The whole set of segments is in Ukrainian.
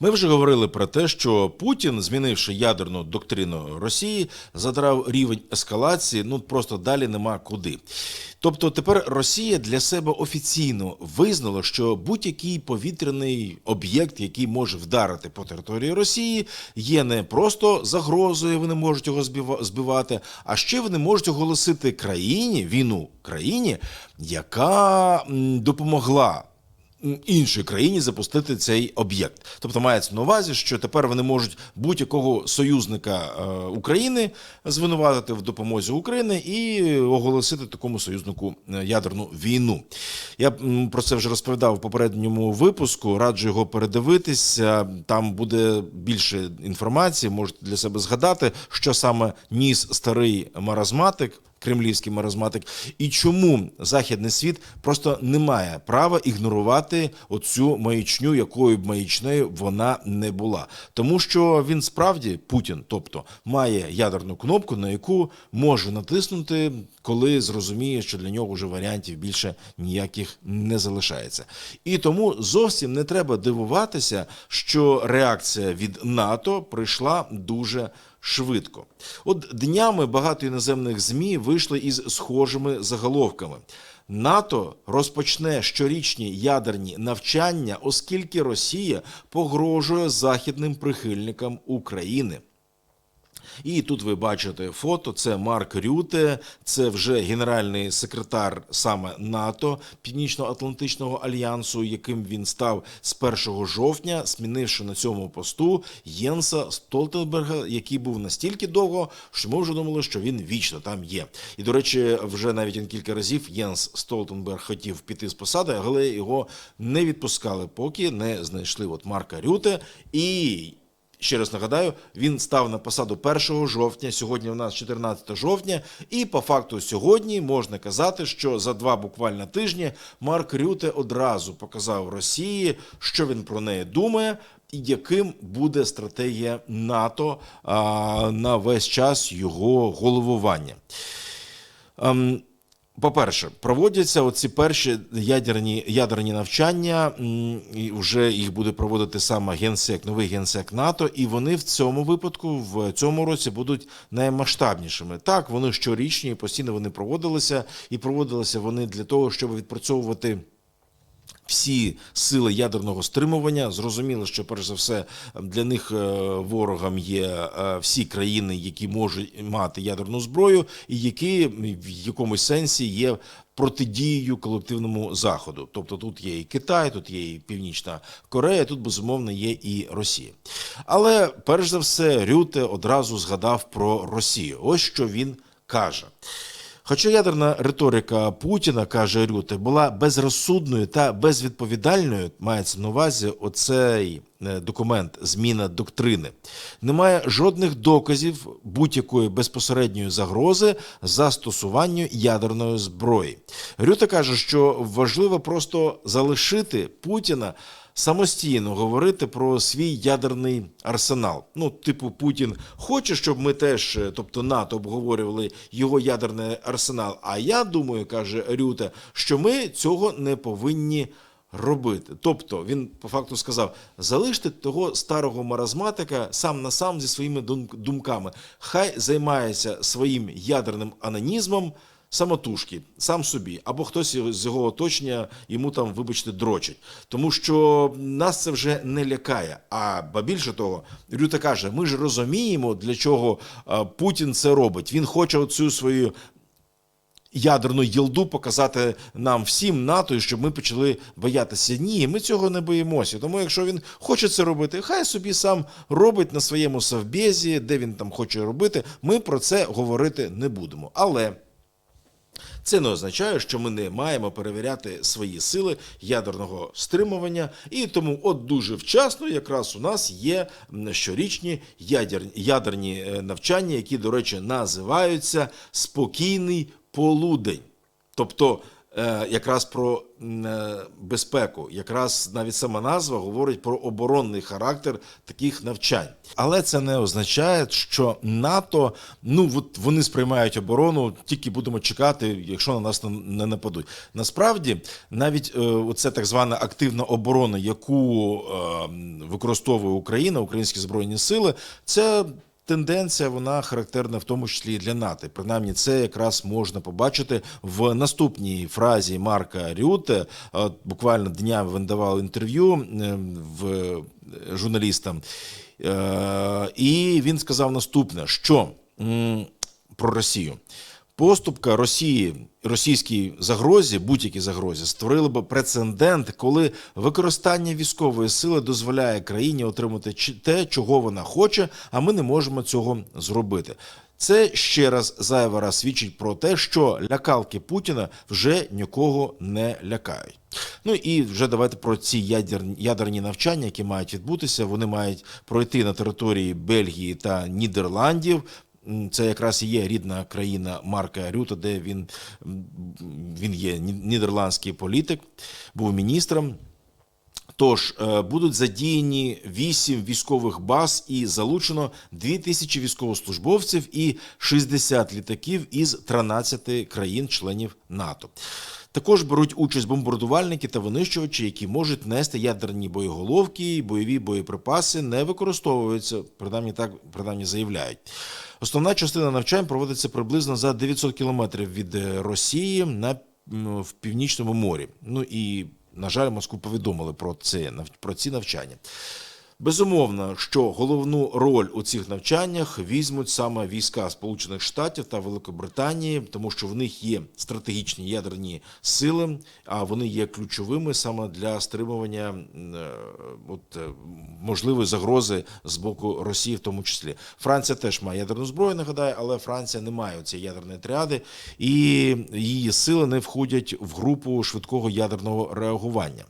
Ми вже говорили про те, що Путін, змінивши ядерну доктрину Росії, задрав рівень ескалації. Ну просто далі нема куди. Тобто тепер Росія для себе офіційно визнала, що будь-який повітряний об'єкт, який може вдарити по території Росії, є не просто загрозою, вони можуть його збива- збивати, а ще вони можуть оголосити країні війну країні, яка допомогла іншій країні запустити цей об'єкт. Тобто мається на увазі, що тепер вони можуть будь-якого союзника е, України звинуватити в допомозі України і оголосити такому союзнику е, ядерну війну. Я про це вже розповідав в попередньому випуску. Раджу його передивитися. Там буде більше інформації. Можете для себе згадати, що саме ніс старий маразматик кремлівський маразматик, і чому західний світ просто не має права ігнорувати оцю маячню, якою б маячнею вона не була, тому що він справді Путін, тобто має ядерну кнопку, на яку може натиснути, коли зрозуміє, що для нього вже варіантів більше ніяких не залишається. І тому зовсім не треба дивуватися, що реакція від НАТО прийшла дуже швидко. От днями багато іноземних ЗМІ вийшли із схожими заголовками. НАТО розпочне щорічні ядерні навчання, оскільки Росія погрожує західним прихильникам України. І тут ви бачите фото. Це Марк Рюте, це вже генеральний секретар саме НАТО Північно-Атлантичного альянсу, яким він став з 1 жовтня, змінивши на цьому посту Єнса Столтенберга, який був настільки довго, що ми вже думали, що він вічно там є. І до речі, вже навіть він кілька разів Єнс Столтенберг хотів піти з посади, але його не відпускали, поки не знайшли от Марка Рюте і. Ще раз нагадаю, він став на посаду 1 жовтня. Сьогодні у нас 14 жовтня, і по факту сьогодні можна казати, що за два буквально тижні Марк Рюте одразу показав Росії, що він про неї думає, і яким буде стратегія НАТО а, на весь час його головування. По-перше, проводяться оці перші ядерні, ядерні навчання, і вже їх буде проводити саме генсек, новий генсек НАТО, і вони в цьому випадку, в цьому році, будуть наймасштабнішими. Так, вони щорічні, постійно вони проводилися, і проводилися вони для того, щоб відпрацьовувати всі сили ядерного стримування. Зрозуміло, що перш за все для них е, ворогом є е, всі країни, які можуть мати ядерну зброю, і які в якомусь сенсі є. Протидією колективному заходу, тобто тут є і Китай, тут є і Північна Корея, тут безумовно є і Росія. Але перш за все, Рюте одразу згадав про Росію. Ось що він каже. Хоча ядерна риторика Путіна, каже Рюте, була безрозсудною та безвідповідальною, мається на увазі оцей е, документ зміна доктрини. Немає жодних доказів будь-якої безпосередньої загрози застосуванню ядерної зброї. Рюте каже, що важливо просто залишити Путіна самостійно говорити про свій ядерний арсенал. Ну, типу, Путін хоче, щоб ми теж, е, тобто НАТО, обговорювали його ядерний арсенал. А я думаю, каже Рюте, що ми цього не повинні. Робити, тобто він по факту сказав: залиште того старого маразматика сам на сам зі своїми думками. Хай займається своїм ядерним анонізмом самотужки, сам собі, або хтось з його оточення йому там, вибачте, дрочить. Тому що нас це вже не лякає. А ба більше того, Рюта каже: ми ж розуміємо, для чого Путін це робить. Він хоче оцю свою ядерну єлду показати нам всім НАТО, щоб ми почали боятися. Ні, ми цього не боїмося. Тому, якщо він хоче це робити, хай собі сам робить на своєму совбезі, де він там хоче робити. Ми про це говорити не будемо. Але. Це не означає, що ми не маємо перевіряти свої сили ядерного стримування, і тому, от дуже вчасно, якраз у нас є щорічні ядер, ядерні е, навчання, які, до речі, називаються спокійний полудень. Тобто якраз про е, безпеку. Якраз навіть сама назва говорить про оборонний характер таких навчань. Але це не означає, що НАТО ну от вони сприймають оборону, тільки будемо чекати, якщо на нас не- нападуть. Насправді, навіть е, оце так звана активна оборона, яку е, використовує Україна, українські збройні сили, це тенденція вона характерна в тому числі і для НАТО. Принаймні, це якраз можна побачити в наступній фразі Марка Рюте. Буквально днями він давав інтерв'ю е, в е, журналістам, Е, і він сказав наступне: що про Росію. Поступка Росії російській загрозі, будь-якій загрозі, створили б прецедент, коли використання військової сили дозволяє країні отримати те, чого вона хоче, а ми не можемо цього зробити. Це ще раз зайвий раз свідчить про те, що лякалки Путіна вже нікого не лякають. Ну і вже давайте про ці ядерні, ядерні навчання, які мають відбутися. Вони мають пройти на території Бельгії та Нідерландів. Це якраз є рідна країна Марка Рюта, де він, він є нідерландський політик, був міністром. Тож е, будуть задіяні 8 військових баз і залучено 2 тисячі військовослужбовців і 60 літаків із 13 країн-членів НАТО. Також беруть участь бомбардувальники та винищувачі, які можуть нести ядерні боєголовки, і бойові боєприпаси не використовуються, принаймні так принаймні заявляють. Основна частина навчань проводиться приблизно за 900 кілометрів від е, Росії на в північному морі. Ну і на жаль, Москву повідомили про це про ці навчання. Безумовно, що головну роль у цих навчаннях візьмуть саме війська Сполучених Штатів та Великобританії, тому що в них є стратегічні ядерні сили, а вони є ключовими саме для стримування е, от, е, можливої загрози з боку Росії, в тому числі. Франція теж має ядерну зброю, нагадаю, але Франція не має цієї ядерної тріади, і її сили не входять в групу швидкого ядерного реагування.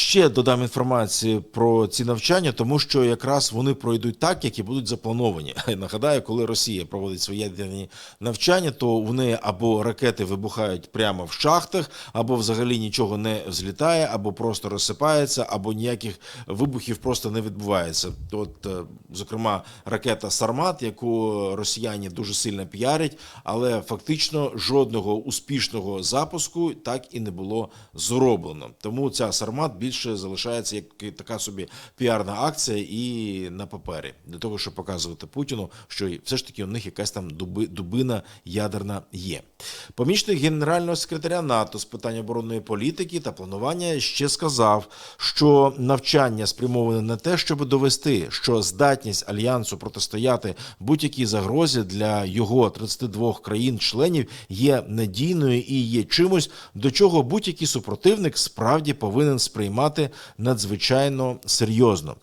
Ще додам інформації про ці навчання, тому що якраз вони пройдуть так, як і будуть заплановані. Нагадаю, коли Росія проводить свої ядерні навчання, то вони або ракети вибухають прямо в шахтах, або взагалі нічого не взлітає, або просто розсипається, або ніяких вибухів просто не відбувається. От, е, зокрема, ракета Сармат, яку росіяни дуже сильно піарять, але фактично жодного успішного запуску так і не було зроблено. Тому ця Сармат більше залишається як така собі піарна акція і на папері для того, щоб показувати Путіну, що все ж таки у них якась там дуби, дубина ядерна є. Помічник генерального секретаря НАТО з питань оборонної політики та планування ще сказав, що навчання спрямоване на те, щоб довести, що здатність альянсу протистояти будь-якій загрозі для його 32 країн-членів є надійною і є чимось, до чого будь-який супротивник справді повинен сприймати надзвичайно серйозно,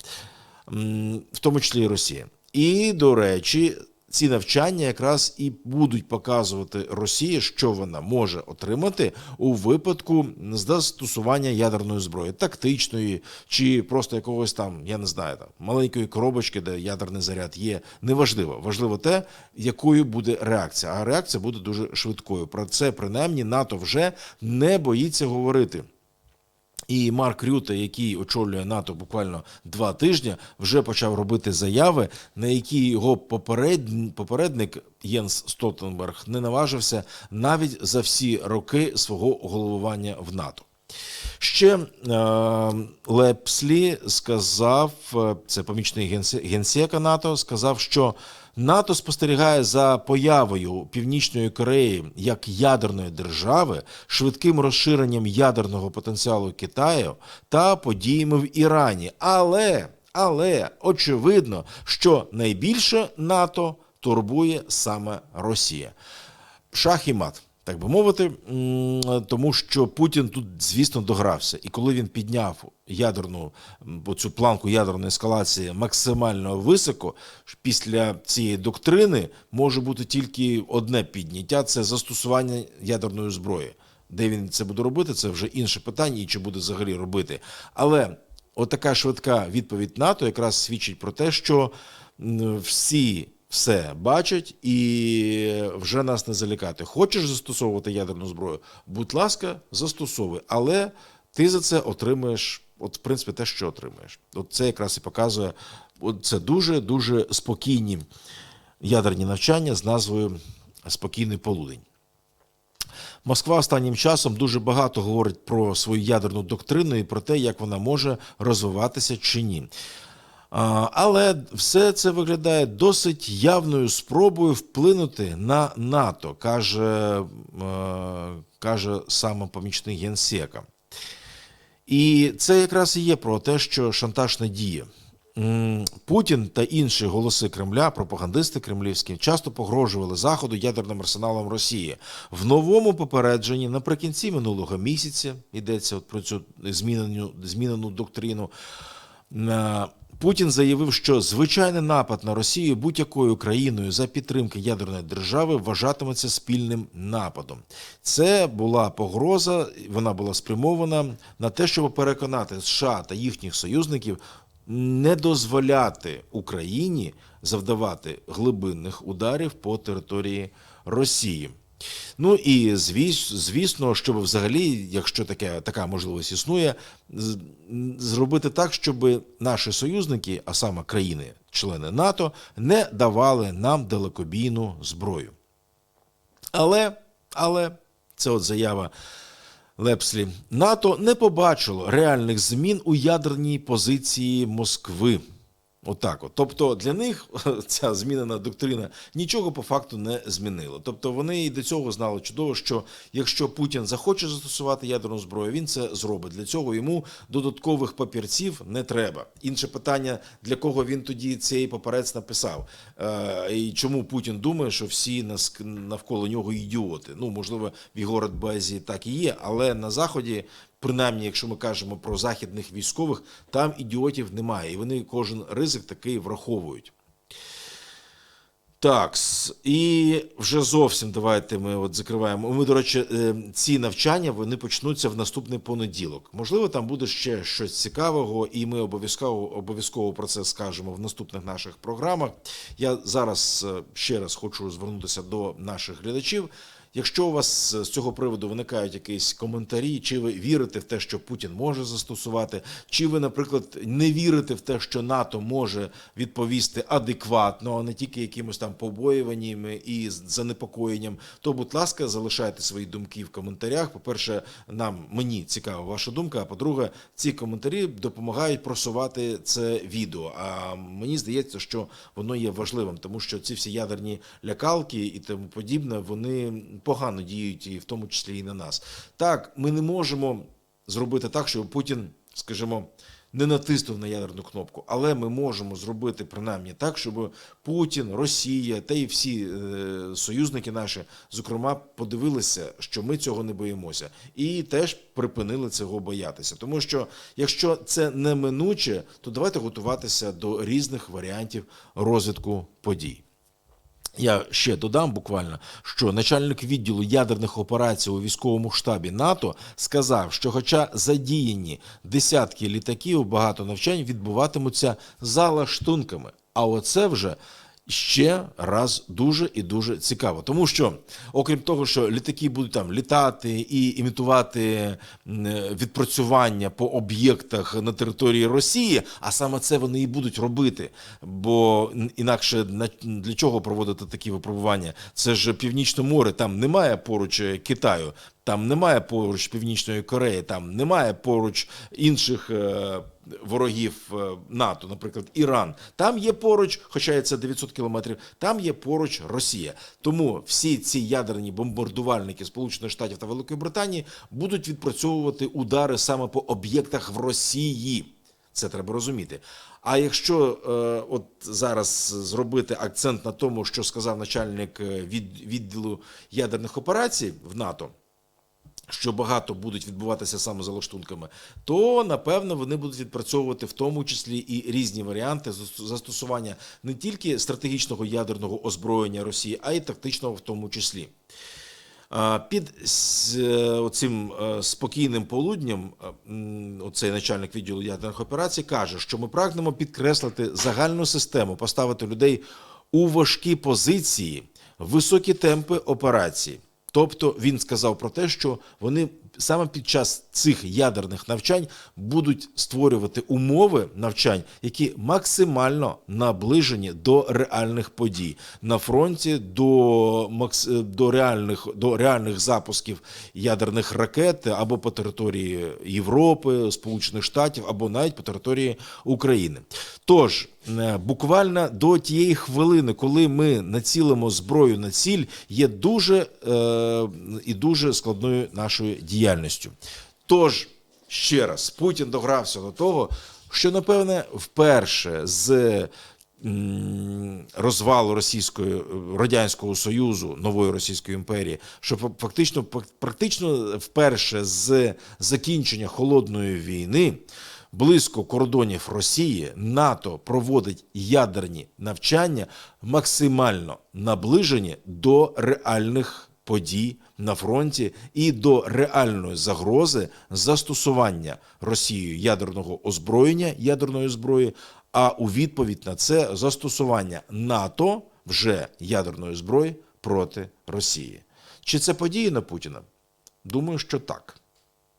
в тому числі і Росія. І до речі. Ці навчання якраз і будуть показувати Росії, що вона може отримати у випадку застосування ядерної зброї, тактичної чи просто якогось там, я не знаю, там маленької коробочки, де ядерний заряд є. Неважливо. Важливо те, якою буде реакція. А реакція буде дуже швидкою. Про це принаймні НАТО вже не боїться говорити. І Марк Рюте, який очолює НАТО буквально два тижні, вже почав робити заяви, на які його попередн- попередник Єнс Столтенберг не наважився навіть за всі роки свого головування в НАТО. Ще е, Лепслі сказав, е, це помічник генсе- генсека НАТО, сказав, що НАТО спостерігає за появою Північної Кореї як ядерної держави, швидким розширенням ядерного потенціалу Китаю та подіями в Ірані. Але, але очевидно, що найбільше НАТО турбує саме Росія. Шах і мат. Так би мовити, тому що Путін тут, звісно, догрався. І коли він підняв ядерну цю планку ядерної ескалації максимально високо, після цієї доктрини може бути тільки одне підняття це застосування ядерної зброї. Де він це буде робити, це вже інше питання, і чи буде взагалі робити. Але отака швидка відповідь НАТО якраз свідчить про те, що всі все бачать і вже нас не залякати. Хочеш застосовувати ядерну зброю? Будь ласка, застосовуй, але ти за це отримаєш, от в принципі, те, що отримаєш. От це якраз і показує. От це дуже дуже спокійні ядерні навчання з назвою Спокійний полудень. Москва останнім часом дуже багато говорить про свою ядерну доктрину і про те, як вона може розвиватися чи ні. Але все це виглядає досить явною спробою вплинути на НАТО, каже, е, каже саме помічник генсека. І це якраз і є про те, що шантаж не діє. Путін та інші голоси Кремля, пропагандисти кремлівські, часто погрожували заходу ядерним арсеналом Росії. В новому попередженні наприкінці минулого місяця йдеться от про цю змінену, змінену доктрину. Путін заявив, що звичайний напад на Росію будь-якою країною за підтримки ядерної держави вважатиметься спільним нападом. Це була погроза, вона була спрямована на те, щоб переконати США та їхніх союзників не дозволяти Україні завдавати глибинних ударів по території Росії. Ну і звіс- звісно, щоб взагалі, якщо таке, така можливість існує, зробити так, щоб наші союзники, а саме країни, члени НАТО, не давали нам далекобійну зброю. Але, але це от заява Лепслі. НАТО не побачило реальних змін у ядерній позиції Москви. Отак, от. Тобто для них ця змінена доктрина нічого по факту не змінила. Тобто вони і до цього знали чудово, що якщо Путін захоче застосувати ядерну зброю, він це зробить. Для цього йому додаткових папірців не треба. Інше питання, для кого він тоді цей паперець написав, е, і чому Путін думає, що всі навколо нього ідіоти. Ну можливо, в його радбезі так і є, але на заході принаймні, якщо ми кажемо про західних військових, там ідіотів немає, і вони кожен ризик такий враховують. Так, і вже зовсім давайте ми от закриваємо. Ми, до речі, е, ці навчання вони почнуться в наступний понеділок. Можливо, там буде ще щось цікавого, і ми обов'язково обов'язково про це скажемо в наступних наших програмах. Я зараз е, ще раз хочу звернутися до наших глядачів. Якщо у вас з цього приводу виникають якісь коментарі, чи ви вірите в те, що Путін може застосувати, чи ви, наприклад, не вірите в те, що НАТО може відповісти адекватно, а не тільки якимось там побоюваннями і занепокоєнням, то, будь ласка, залишайте свої думки в коментарях. По-перше, нам мені цікава ваша думка. А по-друге, ці коментарі допомагають просувати це відео. А мені здається, що воно є важливим, тому що ці всі ядерні лякалки і тому подібне, вони погано діють, і в тому числі і на нас. Так, ми не можемо зробити так, щоб Путін, скажімо, не натиснув на ядерну кнопку, але ми можемо зробити принаймні так, щоб Путін, Росія та і всі е, союзники наші, зокрема, подивилися, що ми цього не боїмося, і теж припинили цього боятися. Тому що якщо це неминуче, то давайте готуватися до різних варіантів розвитку подій. Я ще додам буквально, що начальник відділу ядерних операцій у військовому штабі НАТО сказав, що, хоча задіяні десятки літаків, багато навчань відбуватимуться за лаштунками. А оце вже ще раз дуже і дуже цікаво. Тому що, окрім того, що літаки будуть там літати і імітувати відпрацювання по об'єктах на території Росії, а саме це вони і будуть робити. Бо інакше на- для чого проводити такі випробування? Це ж Північне море, там немає поруч е, Китаю. Там немає поруч Північної Кореї, там немає поруч інших е, ворогів е, НАТО, наприклад, Іран. Там є поруч, хоча це 900 кілометрів, там є поруч Росія. Тому всі ці ядерні бомбардувальники Сполучених Штатів та Великої Британії будуть відпрацьовувати удари саме по об'єктах в Росії. Це треба розуміти. А якщо е, от зараз зробити акцент на тому, що сказав начальник е, від, відділу ядерних операцій в НАТО, що багато будуть відбуватися саме за лаштунками, то напевно вони будуть відпрацьовувати в тому числі і різні варіанти зас- застосування не тільки стратегічного ядерного озброєння Росії, а й тактичного в тому числі. Під е, цим спокійним полуднем е, оцей начальник відділу ядерних операцій каже, що ми прагнемо підкреслити загальну систему, поставити людей у важкі позиції, високі темпи операції. Тобто він сказав про те, що вони саме під час цих ядерних навчань будуть створювати умови навчань, які максимально наближені до реальних подій на фронті, до, макс... до, реальних, до реальних запусків ядерних ракет або по території Європи, Сполучених Штатів, або навіть по території України. Тож е, буквально до тієї хвилини, коли ми націлимо зброю на ціль, є дуже е, і дуже складною нашою діяльністю. Тож, ще раз, Путін догрався до того, що, напевне, вперше з розвалу Російської Радянського Союзу, нової Російської імперії, що фактично, практично вперше з закінчення холодної війни близько кордонів Росії НАТО проводить ядерні навчання максимально наближені до реальних подій на фронті і до реальної загрози застосування Росією ядерного озброєння ядерної зброї. А у відповідь на це застосування НАТО вже ядерної зброї проти Росії. Чи це події на Путіна? Думаю, що так.